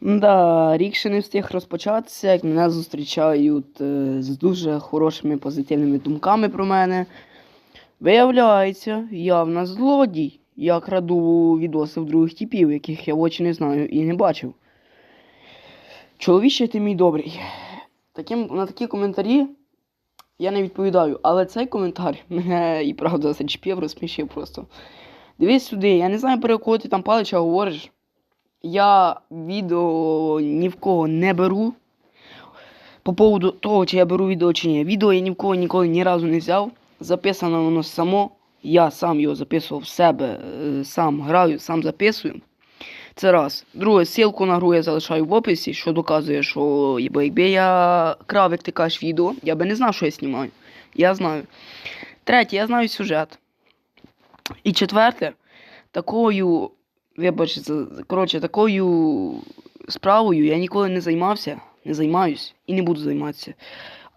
Да, рік ще не встиг розпочатися, як мене зустрічають е, з дуже хорошими позитивними думками про мене. Виявляється, я в нас злодій. Я краду відоси в других типів, яких я в очі не знаю і не бачив. Чоловіче, ти мій добрий. Таким, на такі коментарі я не відповідаю, але цей коментар мене і правда зачепив, розсмішив просто. Дивись сюди, я не знаю, про якого ти там палича говориш. Я відео ні в кого не беру. По поводу того, чи я беру відео чи ні. Відео я ні в кого ніколи ні разу не взяв. Записано воно само. Я сам його записував в себе, е, сам граю, сам записую. Це раз. Друге, ссылку на гру я залишаю в описі, що доказує, що якби, я крав, як ти кажеш, відео, я би не знав, що я знімаю. Я знаю. Третє, я знаю сюжет. І четверте, такою, вибач, за- коротше, такою справою я ніколи не займався, не займаюсь і не буду займатися.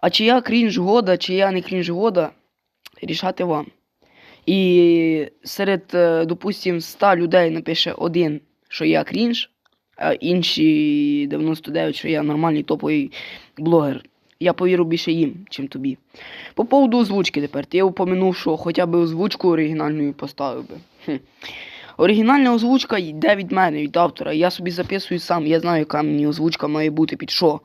А чи я крінж года, чи я не крінж года, рішати вам. І серед, е, допустим, 100 людей напише один, що я крінж, а інші 99, що я нормальний топовий блогер. Я повірю більше їм, чим тобі. По поводу озвучки тепер. Ти упомянув, що хоча б озвучку оригінальною поставив би. Хм. Оригінальна озвучка йде від мене, від автора. Я собі записую сам, я знаю, яка мені озвучка має бути під що.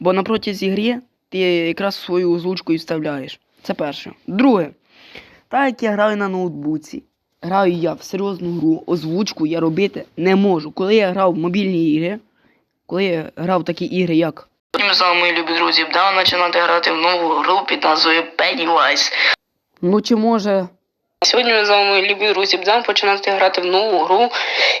Бо на протязі гри ти якраз свою озвучку і вставляєш. Це перше. Друге. Так як я граю на ноутбуці, граю я в серйозну гру, озвучку я робити не можу. Коли я грав в мобільні ігри, коли я грав в такі ігри, як. З вами, мої любі друзі, вдав починати грати в нову гру під назвою Pennywise. Ну чи може. Сьогодні ми з вами любі друзі будемо починати грати в нову гру,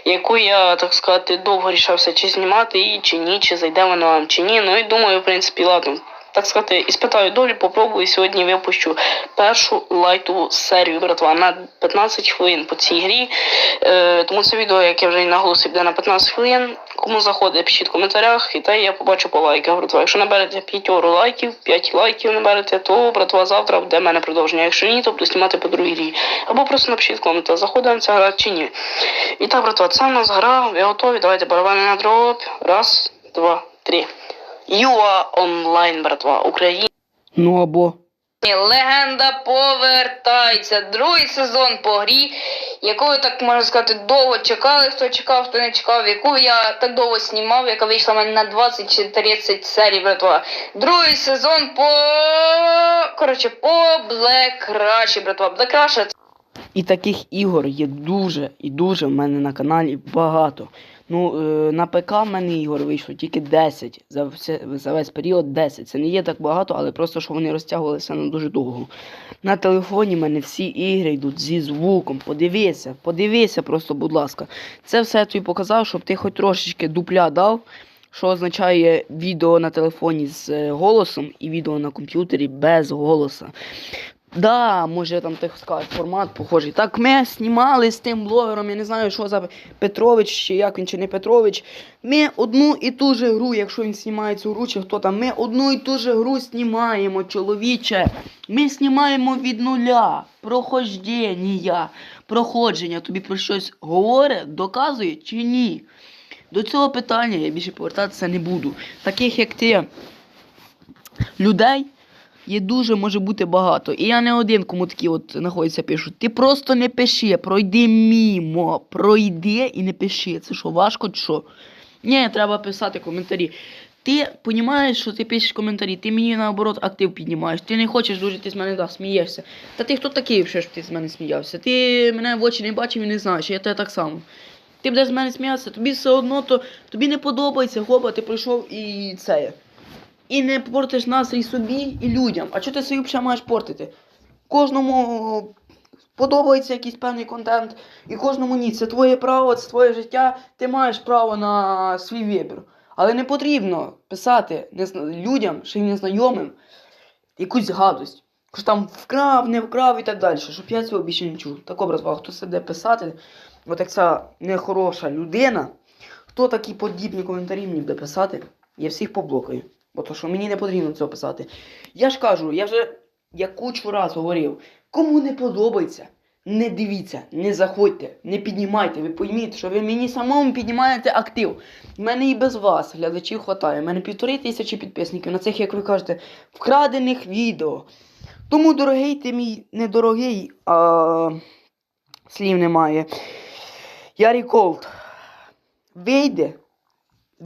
яку я, так сказати, довго рішався, чи знімати її, чи ні, чи зайде вона вам, чи ні. Ну і думаю, в принципі, ладно. Так сказати, іспитаю долю, попробую. Сьогодні випущу першу лайтову серію, братва, на 15 хвилин по цій грі. Е, тому це відео, як я вже і наголосив, буде на 15 хвилин. Кому заходить, пишіть в коментарях, і те я побачу по лайках, братва. Якщо наберете 5 лайків, 5 лайків наберете, то братва завтра буде в мене продовження. Якщо ні, то буду знімати по другій грі. Або просто напишіть в коментарях, заходить вам ця гра чи ні. І так, братва, це в нас гра, ви готові? Давайте барабани на дроп. Раз, два, три. Юа онлайн, братва, Україна. Ну або. Легенда повертається. Другий сезон по грі, ви так можна сказати довго чекали. Хто чекав, хто не чекав, яку я так довго знімав, яка вийшла в мене на 20 чи 30 серій, братва. Другий сезон по. Коротше, по Black Rush, братва. Black Rush І таких ігор є дуже і дуже в мене на каналі багато. Ну, е, на ПК в мене ігор вийшло тільки 10. За, все, за весь період 10. Це не є так багато, але просто що вони розтягувалися на дуже довго. На телефоні в мене всі ігри йдуть зі звуком. Подивися, подивися просто, будь ласка. Це все я тобі показав, щоб ти хоч трошечки дупля дав, що означає відео на телефоні з е, голосом і відео на комп'ютері без голоса. Да, може там так сказати, формат похожий. Так ми знімали з тим блогером, я не знаю, що за Петрович, чи як він, чи не Петрович. Ми одну і ту же гру, якщо він знімає цю гру, чи хто там, ми одну і ту же гру знімаємо, чоловіче. Ми знімаємо від нуля. Прохождення. Проходження тобі про щось говорить, доказує чи ні? До цього питання я більше повертатися не буду. Таких як ти людей є дуже може бути багато. І я не один, кому такі от знаходяться, пишуть. Ти просто не пиши, пройди мімо, пройди і не пиши. Це що, важко чи що? Ні, треба писати коментарі. Ти розумієш, що ти пишеш коментарі, ти мені наоборот актив піднімаєш. Ти не хочеш дуже ти з мене да, смієшся. Та ти хто такий, щоб ти з мене сміявся? Ти мене в очі не бачив і не знаєш, я тебе так само. Ти будеш з мене сміятися, тобі все одно, то тобі не подобається, хопа, ти прийшов і це. І не портиш настрій собі і людям. А чого ти собі взагалі маєш портити? Кожному подобається якийсь певний контент, і кожному ні. Це твоє право, це твоє життя. Ти маєш право на свій вибір. Але не потрібно писати людям, ще й незнайомим, якусь гадость. Що там вкрав, не вкрав і так далі. Щоб я цього більше не чув. Так образ, хто буде писати, от як ця нехороша людина, хто такі подібні коментарі мені буде писати, я всіх поблокаю. Бо то, що мені не потрібно цього писати. Я ж кажу, я вже я кучу раз говорив, кому не подобається, не дивіться, не заходьте, не піднімайте. Ви пойміть, що ви мені самому піднімаєте актив. У мене і без вас глядачів хватає. У мене півтори тисячі підписників на цих, як ви кажете, вкрадених відео. Тому, дорогий ти мій недорогий, а слів немає. Ярі Колд. Вийде.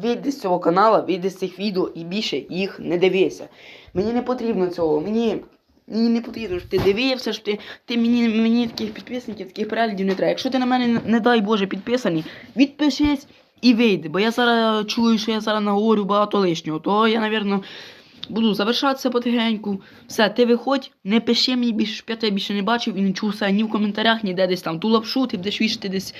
Вийди з цього каналу, вийди з цих відео і більше їх не дивися. Мені не потрібно цього. Мені, мені не потрібно, щоб ти дивився, щоб ти, ти мені, мені таких підписників, таких переглядів не треба. Якщо ти на мене, не, не дай Боже, підписаний, відпишись і вийди. Бо я зараз чую, що я зараз наговорю багато лишнього. То я, напевно, буду завершатися потихеньку. Все, ти виходь, не пиши мені більше, щоб я більше не бачив і не чув все ні в коментарях, ніде десь там. Ту лапшу, ти будеш вішати десь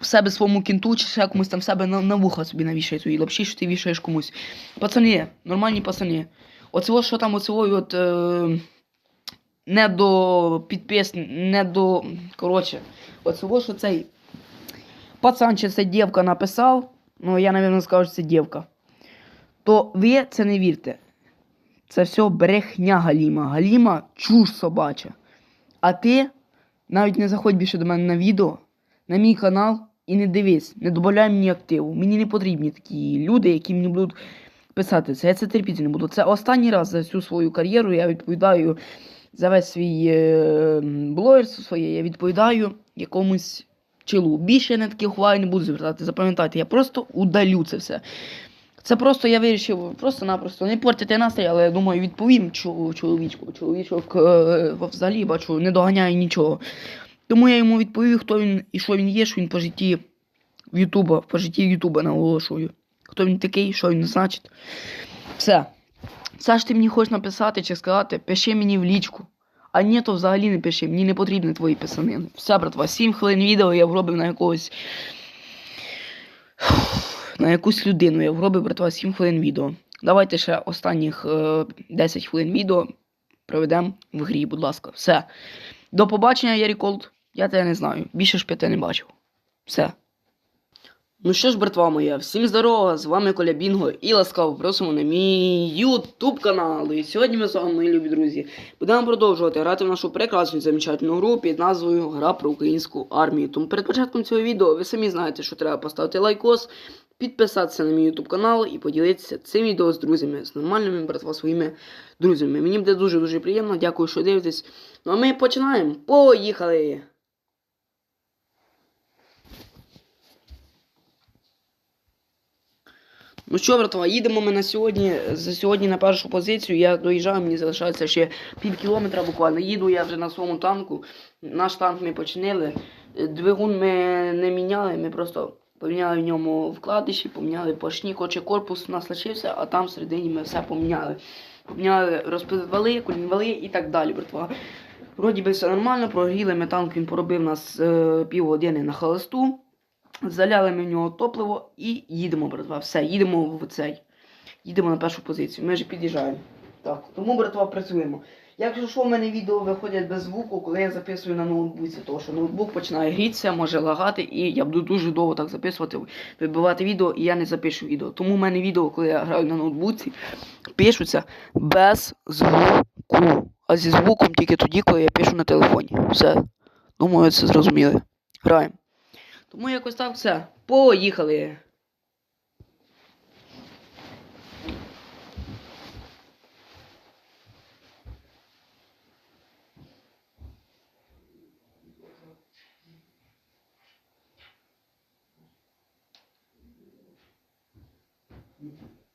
в себе своєму кінту, чи ще комусь там в себе на, на вуха собі навішай свої лапші, що ти вішаєш комусь. Пацани, нормальні пацани. Оцього, що там оцього от. Е, не до підпис, не до. Коротше, оцього, що цей пацан чи це дівка написав, ну я, напевно, скажу, що це дівка. То ви це не вірте. Це все брехня Галіма. Галіма чуш собача. А ти навіть не заходь більше до мене на відео, на мій канал і не дивись, не додай мені активу. Мені не потрібні такі люди, які мені будуть писати це. Я це терпіти не буду. Це останній раз за всю свою кар'єру я відповідаю за весь свій е, блогерство своє, я відповідаю якомусь челу. Більше я на такі ухвали не буду звертати. Запам'ятайте, я просто удалю це все. Це просто я вирішив просто-напросто не портити настрій, але я думаю, відповім чоловічку. Чоловічок е, взагалі бачу, не доганяє нічого. Тому я йому відповів, хто він і що він є, що він по житті Ютуба, по житті Ютуба наголошую. Хто він такий, що він значить. Все. Все ж ти мені хочеш написати чи сказати, пиши мені в лічку. А ні, то взагалі не пиши, мені не потрібні твої писанини. Все, братва, 7 хвилин відео я вробив на якогось. На якусь людину я вробив, братва, 7 хвилин відео. Давайте ще останніх е, 10 хвилин відео проведемо в грі, будь ласка. Все. До побачення, Ярі Колд. Я тебе не знаю. Більше ж п'яти не бачив. Все. Ну що ж, братва моя, всім здорово, з вами Коля Бінго і ласкаво просимо на мій ютуб канал. І сьогодні ми з вами, мої любі друзі, будемо продовжувати грати в нашу прекрасну замечательну гру під назвою Гра про українську армію. Тому перед початком цього відео ви самі знаєте, що треба поставити лайкос, підписатися на мій ютуб канал і поділитися цим відео з друзями, з нормальними, братва, своїми друзями. Мені буде дуже-дуже приємно, дякую, що дивитесь. Ну а ми починаємо. Поїхали! Ну що, братва, їдемо ми на сьогодні. За сьогодні на першу позицію. Я доїжджаю, мені залишається ще пів кілометра буквально. Їду я вже на своєму танку. Наш танк ми починили. Двигун ми не міняли, ми просто поміняли в ньому вкладиші, поміняли поршні, хоче корпус у нас лишився, а там всередині ми все поміняли. Поміняли розпивали, колінвали і так далі, братва. Вроді би все нормально, прогріли ми танк, він поробив нас е, півгодини на холосту. Заляли ми в нього топливо і їдемо, братва. Все, їдемо в цей. Їдемо на першу позицію. Ми вже під'їжджаємо. Так, тому, братва, працюємо. Якщо що, в мене відео виходять без звуку, коли я записую на ноутбуці, тому що ноутбук починає грітися, може лагати, і я буду дуже довго так записувати, вибивати відео, і я не запишу відео. Тому в мене відео, коли я граю на ноутбуці, пишуться без звуку. А зі звуком тільки тоді, коли я пишу на телефоні. Все. Думаю, це зрозуміли. Граємо. Тому якось так все. Поїхали. Mm-hmm.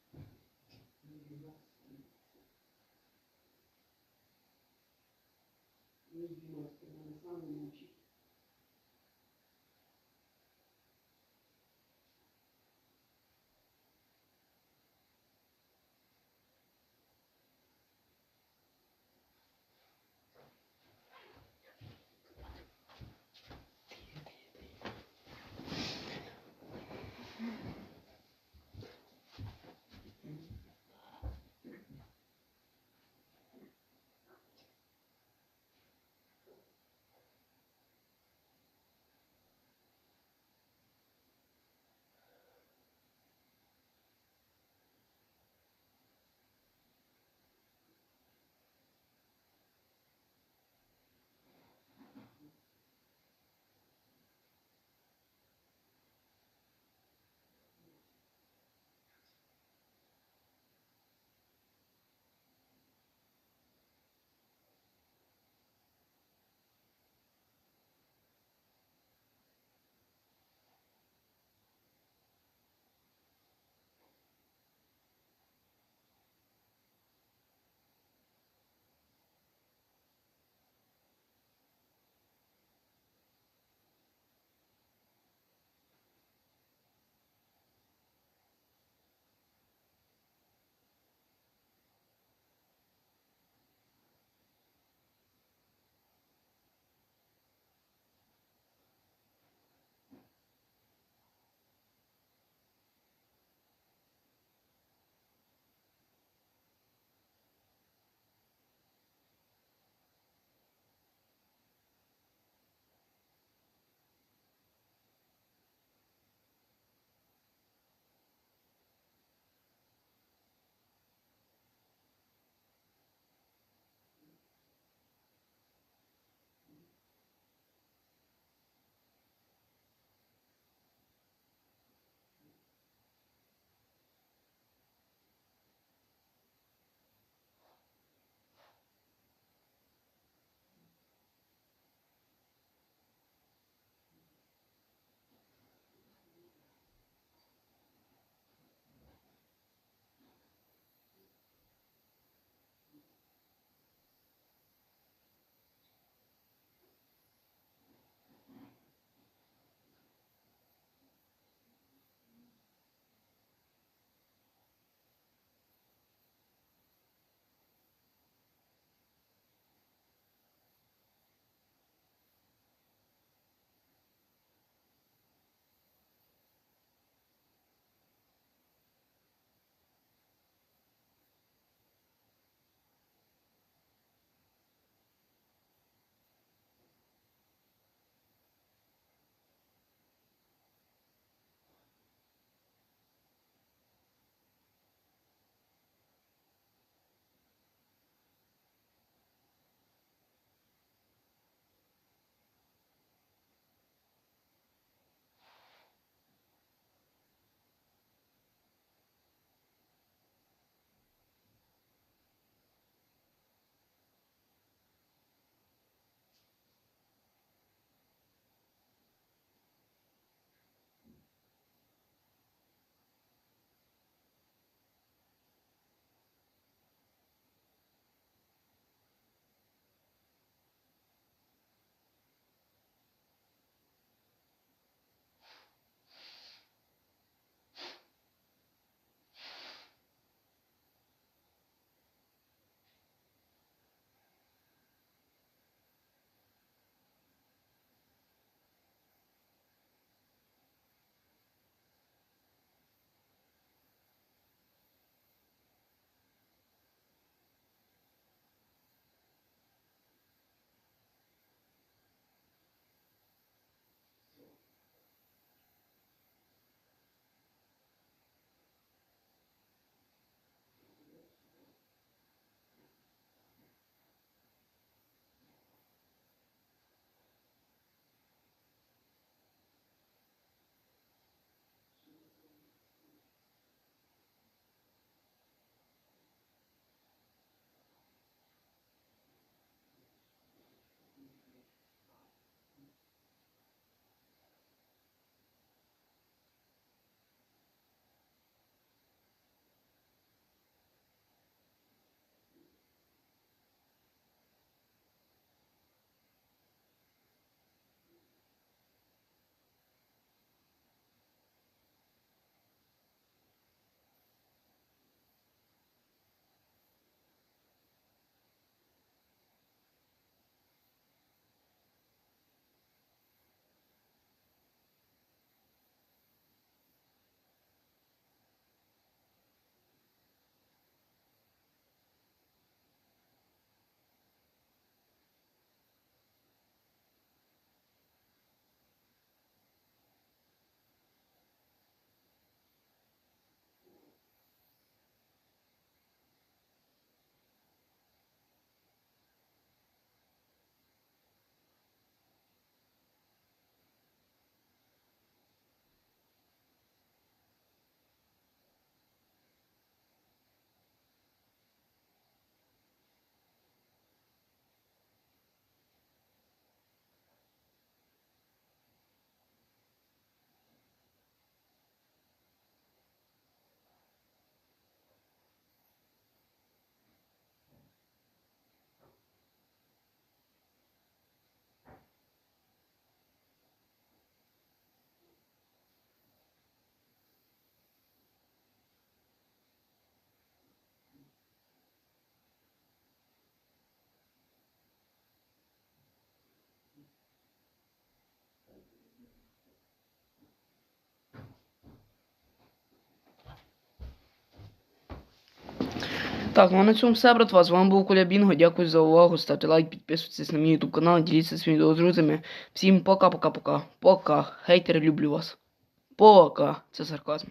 Так, ну на цьому все, братва. З вами був Коля Бінго. Дякую за увагу. Ставте лайк, підписуйтесь на мій YouTube канал, діліться своїм відео друзями. Всім пока-пока-пока. Пока. Хейтери, люблю вас. Пока. Це сарказм.